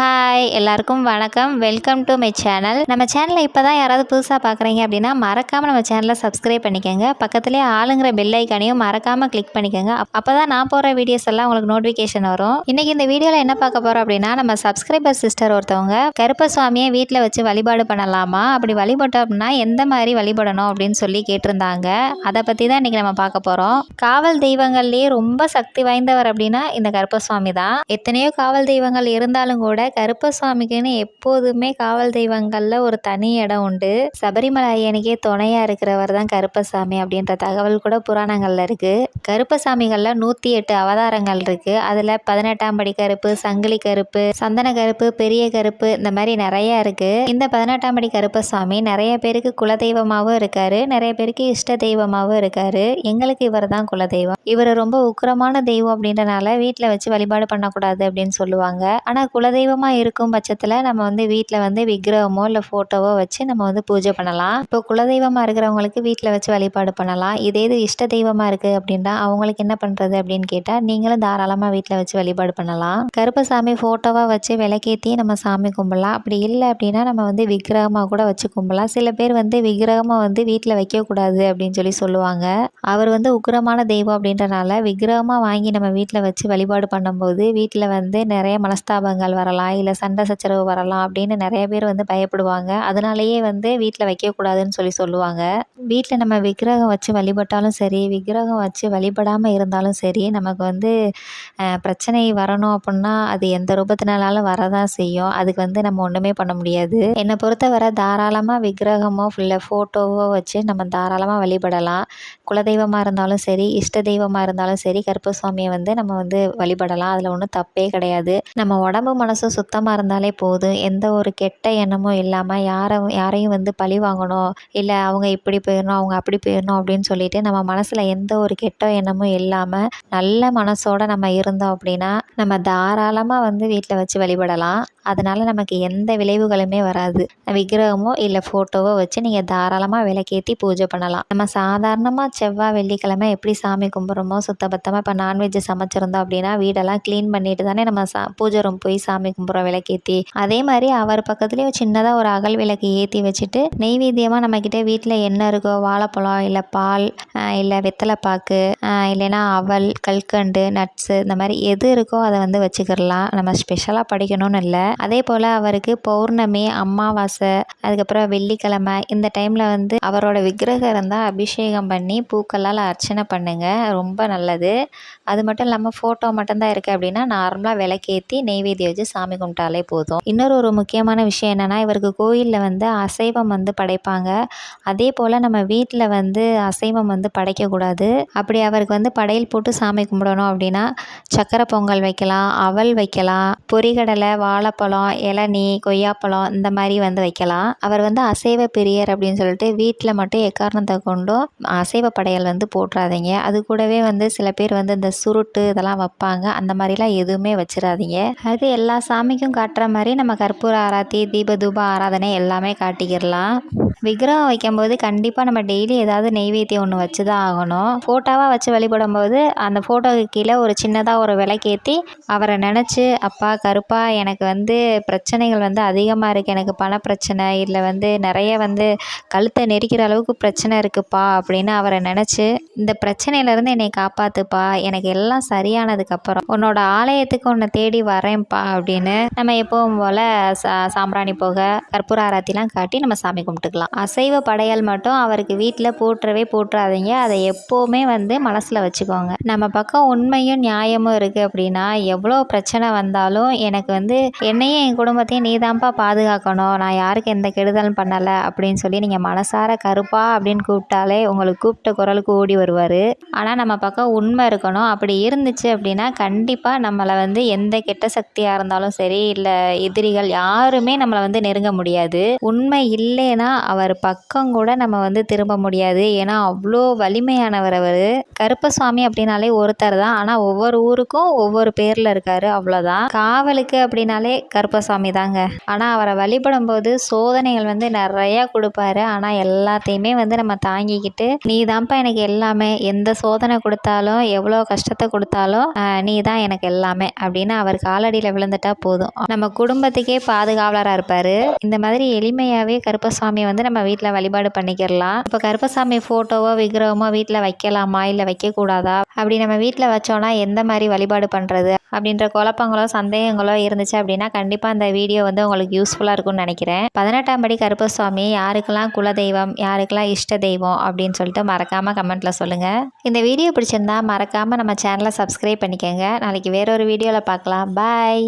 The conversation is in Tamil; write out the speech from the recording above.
ஹாய் எல்லாருக்கும் வணக்கம். வெல்கம் டு மை சேனல் நம்ம சேனலை இப்போ தான் யாராவது புதுசாக பார்க்குறீங்க அப்படின்னா மறக்காமல் நம்ம சேனலை சப்ஸ்கிரைப் பண்ணிக்கோங்க. பக்கத்துலேயே ஆளுங்கிற பெல் ஐக்கானையும் மறக்காமல் கிளிக் பண்ணிக்கோங்க. அப்போ தான் நான் போகிற வீடியோஸ் எல்லாம் உங்களுக்கு நோட்டிஃபிகேஷன் வரும். இன்றைக்கி இந்த வீடியோவில் என்ன பார்க்க போகிறோம் அப்படின்னா நம்ம சப்ஸ்கிரைபர் சிஸ்டர் ஒருத்தவங்க கருப்பசாமியை வீட்டில் வச்சு வழிபாடு பண்ணலாமா? அப்படி வழிபட்டோம் அப்படின்னா எந்த மாதிரி வழிபடணும் அப்படின்னு சொல்லி கேட்டிருந்தாங்க. அதை பற்றி தான் இன்றைக்கி நம்ம பார்க்க போகிறோம் காவல் தெய்வங்கள்லேயே ரொம்ப சக்தி வாய்ந்தவர் அப்படின்னா இந்த கருப்பசுவாமி தான். எத்தனையோ காவல் தெய்வங்கள் இருந்தாலும் கூட கருப்பசாமிக்குன்னு எப்போதுமே காவல் தெய்வங்களில் ஒரு தனி இடம் உண்டு. சபரிமலை ஐயனுக்கே துணையாக இருக்கிறவர் தான் கருப்பசாமி அப்படின்ற தகவல் கூட புராணங்களில் இருக்குது கருப்பசாமிகளில் நூற்றி எட்டு அவதாரங்கள் இருக்குது அதில் பதினெட்டாம் படி கருப்பு சங்கிலி கருப்பு சந்தன கருப்பு பெரிய கருப்பு இந்த மாதிரி நிறையா இருக்குது இந்த பதினெட்டாம் படி கருப்பசாமி நிறைய பேருக்கு குலதெய்வமாகவும் இருக்காரு. நிறைய பேருக்கு இஷ்ட தெய்வமாகவும் இருக்காரு. எங்களுக்கு இவர் தான் குலதெய்வம். இவர் ரொம்ப உக்கிரமான தெய்வம் அப்படின்றனால வீட்டில் வச்சு வழிபாடு பண்ணக்கூடாது அப்படின்னு சொல்லுவாங்க. ஆனால் குலதெய்வம் சுத்தமாக இருக்கும் பட்சத்தில் நம்ம வந்து வீட்டில் வந்து விக்கிரகமோ இல்லை ஃபோட்டோவோ வச்சு நம்ம வந்து பூஜை பண்ணலாம். இப்போ குலதெய்வமாக இருக்கிறவங்களுக்கு வீட்டில் வச்சு வழிபாடு பண்ணலாம். இதே இது இஷ்ட தெய்வமாக இருக்குது அப்படின்னா அவங்களுக்கு என்ன பண்ணுறது அப்படின்னு கேட்டால் நீங்களும் தாராளமாக வீட்டில் வச்சு வழிபாடு பண்ணலாம். கருப்பசாமி ஃபோட்டோவாக வச்சு விளக்கேற்றி நம்ம சாமி கும்பிடலாம். அப்படி இல்லை அப்படின்னா நம்ம வந்து விக்கிரகமாக கூட வச்சு கும்பிடலாம். சில பேர் வந்து விக்கிரகமாக வந்து வீட்டில் வைக்கக்கூடாது அப்படின்னு சொல்லி சொல்லுவாங்க. அவர் வந்து உக்கிரமான தெய்வம் அப்படின்றனால விக்கிரகமாக வாங்கி நம்ம வீட்டில் வச்சு வழிபாடு பண்ணும்போது வீட்டில் வந்து நிறைய மனஸ்தாபங்கள் வரலாம். இல்லை சண்டை சச்சரவு வரலாம் அப்படின்னு நிறைய பேர் வந்து பயப்படுவாங்க. அதனாலேயே வந்து வீட்டில் வைக்கக்கூடாதுன்னு சொல்லி சொல்லுவாங்க. வீட்டில் நம்ம விக்கிரகம் வச்சு வழிபட்டாலும் சரி விக்கிரகம் வச்சு வழிபடாமல் இருந்தாலும் சரி நமக்கு வந்து பிரச்சனை வரணும் அப்படின்னா அது எந்த ரூபத்தினாலும் வரதான் செய்யும். அதுக்கு வந்து நம்ம ஒன்றுமே பண்ண முடியாது. என்னை பொறுத்தவரை தாராளமாக விக்கிரகமோ இல்லை ஃபோட்டோவோ வச்சு நம்ம தாராளமாக வழிபடலாம். குலதெய்வமாக இருந்தாலும் சரி இஷ்ட தெய்வமாக இருந்தாலும் சரி கருப்பசுவாமியை வந்து நம்ம வந்து வழிபடலாம். அதில் ஒன்றும் தப்பே கிடையாது. நம்ம உடம்பு மனசு மனசும் சுத்தமாக இருந்தாலே போதும். எந்த ஒரு கெட்ட எண்ணமும் இல்லாமல் யாரை யாரையும் வந்து பழி வாங்கணும். இல்லை அவங்க இப்படி போயிடணும் அவங்க அப்படி போயிடணும் அப்படின்னு சொல்லிட்டு நம்ம மனசில் எந்த ஒரு கெட்ட எண்ணமும் இல்லாமல் நல்ல மனசோட நம்ம இருந்தோம் அப்படின்னா நம்ம தாராளமாக வந்து வீட்டில் வச்சு வழிபடலாம். அதனால நமக்கு எந்த விளைவுகளுமே வராது. விக்கிரகமோ இல்லை ஃபோட்டோவோ வச்சு நீங்கள் தாராளமாக விளக்கேற்றி பூஜை பண்ணலாம். நம்ம சாதாரணமாக செவ்வாய் வெள்ளிக்கிழமை எப்படி சாமி கும்பிட்றோமோ சுத்தபத்தமாக இப்போ நான்வெஜ் சமைச்சிருந்தோம் அப்படின்னா வீடெல்லாம் க்ளீன் பண்ணிட்டு தானே நம்ம சா பூஜை ரூம் போய் சாமி கும்பிட்றோம் விளக்கேற்றி அதே மாதிரி அவர் பக்கத்துலேயே சின்னதாக ஒரு அகல் விளக்கு ஏற்றி வச்சுட்டு நெய்வேத்தியமாக நம்மக்கிட்ட வீட்டில் என்ன இருக்கோ வாழைப்பழம் இல்லை பால் இல்லை வெத்தலைப்பாக்கு இல்லைன்னா அவல் கல்கண்டு நட்ஸு இந்த மாதிரி எது இருக்கோ அதை வந்து வச்சுக்கிடலாம். நம்ம ஸ்பெஷலாக படிக்கணும்னு இல்லை. அதே போல் அவருக்கு பௌர்ணமி அமாவாசை அதுக்கப்புறம் வெள்ளிக்கிழமை இந்த டைமில் வந்து அவரோட விக்கிரகம் இருந்தால் அபிஷேகம் பண்ணி பூக்களால் அர்ச்சனை பண்ணுங்கள் ரொம்ப நல்லது. அது மட்டும் இல்லாமல் ஃபோட்டோ மட்டும்தான் இருக்குது அப்படின்னா நார்மலாக விளக்கேற்றி நெய்வேத்தியம் வச்சு சாமி சாமி கும்பிட்டாலே போதும். இன்னொரு ஒரு முக்கியமான விஷயம் என்னென்னா இவருக்கு கோயிலில் வந்து அசைவம் வந்து படைப்பாங்க. அதே போல் நம்ம வீட்டில் வந்து அசைவம் வந்து படைக்கக்கூடாது. அப்படி அவருக்கு வந்து படையல் போட்டு சாமி கும்பிடணும் அப்படின்னா சக்கரை பொங்கல் வைக்கலாம் அவல் வைக்கலாம் பொரிகடலை வாழைப்பழம் இளநீ கொய்யாப்பழம் இந்த மாதிரி வந்து வைக்கலாம். அவர் வந்து அசைவ பிரியர் அப்படின்னு சொல்லிட்டு வீட்டில் மட்டும் எக்காரணத்தை கொண்டும் அசைவ படையல் வந்து போட்டுறாதீங்க. அது கூடவே வந்து சில பேர் வந்து இந்த சுருட்டு இதெல்லாம் வைப்பாங்க. அந்த மாதிரிலாம் எதுவுமே வச்சிடாதீங்க. அது எல்லா சாமிக்கும் காட்டுற மாதிரி நம்ம கற்பூர ஆராத்தி தீப தூப ஆராதனை எல்லாமே காட்டிக்கிடலாம். விக்கிரகம் வைக்கும்போது கண்டிப்பாக நம்ம டெய்லி ஏதாவது நெய்வேத்தியம் ஒன்று வச்சு தான் ஆகணும். ஃபோட்டோவாக வச்சு வழிபடும் போது அந்த ஃபோட்டோவுக்கு கீழே ஒரு சின்னதாக ஒரு விளக்கேற்றி அவரை நினச்சி அப்பா கருப்பா எனக்கு வந்து பிரச்சனைகள் வந்து அதிகமாக இருக்குது எனக்கு பண பிரச்சனை இல்லை வந்து நிறைய வந்து கழுத்தை நெரிக்கிற அளவுக்கு பிரச்சனை இருக்குப்பா அப்படின்னு அவரை நினச்சி இந்த பிரச்சனையிலேருந்து என்னை காப்பாற்றுப்பா எனக்கு எல்லாம் சரியானதுக்கப்புறம் உன்னோட ஆலயத்துக்கு உன்னை தேடி வரேன்ப்பா அப்படின்னு நம்ம எப்பவும் போல் சா சாம்பிராணி போக கற்பூர ஆராத்திலாம் காட்டி நம்ம சாமி கும்பிட்டுக்கலாம். அசைவ படையல் மட்டும் அவருக்கு வீட்டில் போட்டுறவே போட்டுறாதீங்க அதை எப்போவுமே வந்து மனசில் வச்சுக்கோங்க. நம்ம பக்கம் உண்மையும் நியாயமும் இருக்குது அப்படின்னா எவ்வளோ பிரச்சனை வந்தாலும் எனக்கு வந்து என்னையும் என் குடும்பத்தையும் நீதான்ப்பா பாதுகாக்கணும். நான் யாருக்கு எந்த கெடுதலும் பண்ணலை அப்படின்னு சொல்லி நீங்கள் மனசார கருப்பா அப்படின்னு கூப்பிட்டாலே உங்களுக்கு கூப்பிட்ட குரலுக்கு ஓடி வருவார். ஆனால் நம்ம பக்கம் உண்மை இருக்கணும். அப்படி இருந்துச்சு அப்படின்னா கண்டிப்பாக நம்மளை வந்து எந்த கெட்ட சக்தியாக இருந்தாலும் சரி இல்லை எதிரிகள் யாருமே நம்மளை வந்து நெருங்க முடியாது. உண்மை இல்லைன்னா அவர் பக்கம் கூட நம்ம வந்து திரும்ப முடியாது. ஏன்னா அவ்வளோ வலிமையானவர் அவர். கருப்பசாமி அப்படின்னாலே ஒருத்தர் தான். ஆனால் ஒவ்வொரு ஊருக்கும் ஒவ்வொரு பேரில் இருக்கார். அவ்வளோதான் காவலுக்கு அப்படின்னாலே கருப்பசாமி தாங்க. ஆனால் அவரை வழிபடும் போது சோதனைகள் வந்து நிறையா கொடுப்பாரு. ஆனால் எல்லாத்தையுமே வந்து நம்ம தாங்கிக்கிட்டு நீ தான்ப்பா எனக்கு எல்லாமே. எந்த சோதனை கொடுத்தாலும் எவ்வளோ கஷ்டத்தை கொடுத்தாலும் நீ தான் எனக்கு எல்லாமே. அப்படின்னு அவர் காலடியில் விழுந்துட்டா போ போதும். நம்ம குடும்பத்துக்கே பாதுகாவலராக இருப்பார். இந்த மாதிரி எளிமையாகவே கருப்பசாமியை வந்து நம்ம வீட்டில் வழிபாடு பண்ணிக்கிறலாம் இப்போ கருப்பசாமி ஃபோட்டோவோ விக்கிரகமோ வீட்டில் வைக்கலாமா? இல்லை வைக்கக்கூடாதா? அப்படி நம்ம வீட்டில் வச்சோன்னா எந்த மாதிரி வழிபாடு பண்ணுறது அப்படின்ற குழப்பங்களோ சந்தேகங்களோ இருந்துச்சு அப்படின்னா கண்டிப்பாக அந்த வீடியோ வந்து உங்களுக்கு யூஸ்ஃபுல்லாக இருக்கும்னு நினைக்கிறேன். பதினெட்டாம் படி கருப்பசாமி யாருக்கெல்லாம் குலதெய்வம் யாருக்கெல்லாம் இஷ்ட தெய்வம் அப்படின்னு சொல்லிட்டு மறக்காமல் கமெண்ட்டில் சொல்லுங்கள் இந்த வீடியோ பிடிச்சிருந்தா மறக்காமல் நம்ம சேனலை சப்ஸ்கிரைப் பண்ணிக்கோங்க. நாளைக்கு வேறொரு வீடியோவில் பார்க்கலாம். பாய்